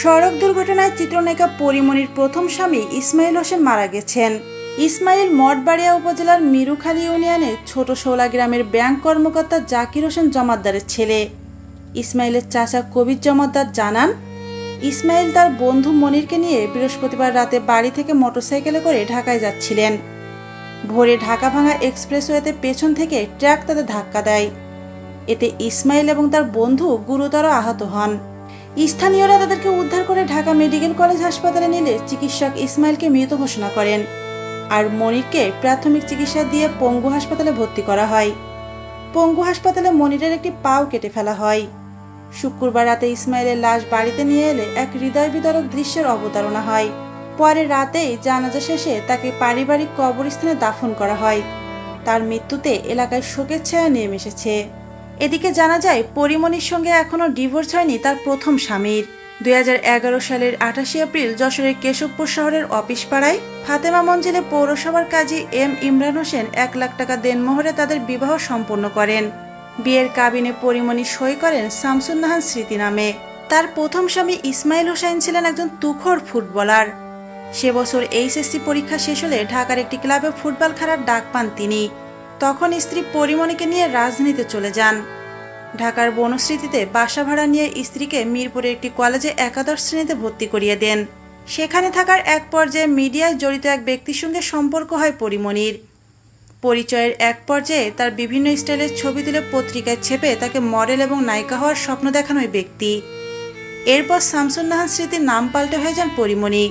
সড়ক দুর্ঘটনায় চিত্রনায়িকা পরিমণির প্রথম স্বামী ইসমাইল হোসেন মারা গেছেন। ইসমাইল মঠবাড়িয়া উপজেলার মিরুখালী ইউনিয়নের ছোট শোলা গ্রামের ব্যাংক কর্মকর্তা জাকির হোসেন জমাদ্দারের ছেলে। ইসমাইলের চাচা কবির জমাদ্দার জানান, ইসমাইল তার বন্ধু মনিরকে নিয়ে বৃহস্পতিবার রাতে বাড়ি থেকে মোটরসাইকেলে করে ঢাকায় যাচ্ছিলেন। ভোরে ঢাকা ভাঙা এক্সপ্রেসওয়েতে পেছন থেকে ট্রাক তাদের ধাক্কা দেয়। এতে ইসমাইল এবং তার বন্ধু গুরুতর আহত হন। স্থানীয়রা তাদেরকে উদ্ধার করে ঢাকা মেডিকেল কলেজ হাসপাতালে নিলে চিকিৎসক ইসমাইলকে মৃত ঘোষণা করেন। আর মনিরকে প্রাথমিক চিকিৎসা দিয়ে পঙ্গু হাসপাতালে ভর্তি করা হয়। পঙ্গু হাসপাতালে মনিরের একটি পাও কেটে ফেলা হয়। শুক্রবার রাতে ইসমাইলের লাশ বাড়িতে নিয়ে এলে এক হৃদয় বিদারক দৃশ্যের অবতারণা হয়। পরে রাতেই জানাজা শেষে তাকে পারিবারিক কবরস্থানে দাফন করা হয়। তার মৃত্যুতে এলাকায় শোকের ছায়া নেমে এসেছে। এদিকে জানা যায় পরিমণির সঙ্গে এখনও ডিভোর্স হয়নি তার প্রথম স্বামীর। দুই হাজার এগারো সালের আঠাশে এপ্রিল যশোরের কেশবপুর শহরের অফিস পাড়ায় ফাতেমা মঞ্জিলে পৌরসভার কাজী এম ইমরান হোসেন এক লাখ টাকা দেনমোহরে তাদের বিবাহ সম্পন্ন করেন। বিয়ের কাবিনে পরিমণি সই করেন শামসুন্নাহান স্মৃতি নামে। তার প্রথম স্বামী ইসমাইল হোসেন ছিলেন একজন তুখোর ফুটবলার। সে বছর এইচএসসি পরীক্ষা শেষ হলে ঢাকার একটি ক্লাবে ফুটবল খেলার ডাক পান তিনি। তখন স্ত্রী পরিমণিকে নিয়ে রাজধানীতে চলে যান। ঢাকার বনস্মৃতিতে বাসা ভাড়া নিয়ে স্ত্রীকে মিরপুরে একটি কলেজে একাদশ শ্রেণীতে ভর্তি করিয়ে দেন। সেখানে থাকার এক পর্যায়ে মিডিয়ায় জড়িত এক ব্যক্তির সঙ্গে সম্পর্ক হয় পরিমণির। পরিচয়ের এক পর্যায়ে তার বিভিন্ন স্টাইলের ছবি তুলে পত্রিকায় ছেপে তাকে মডেল এবং নায়িকা হওয়ার স্বপ্ন দেখানো ব্যক্তি। এরপর শামসুন্নাহান স্মৃতির নাম পাল্টে হয়ে যান পরিমণি।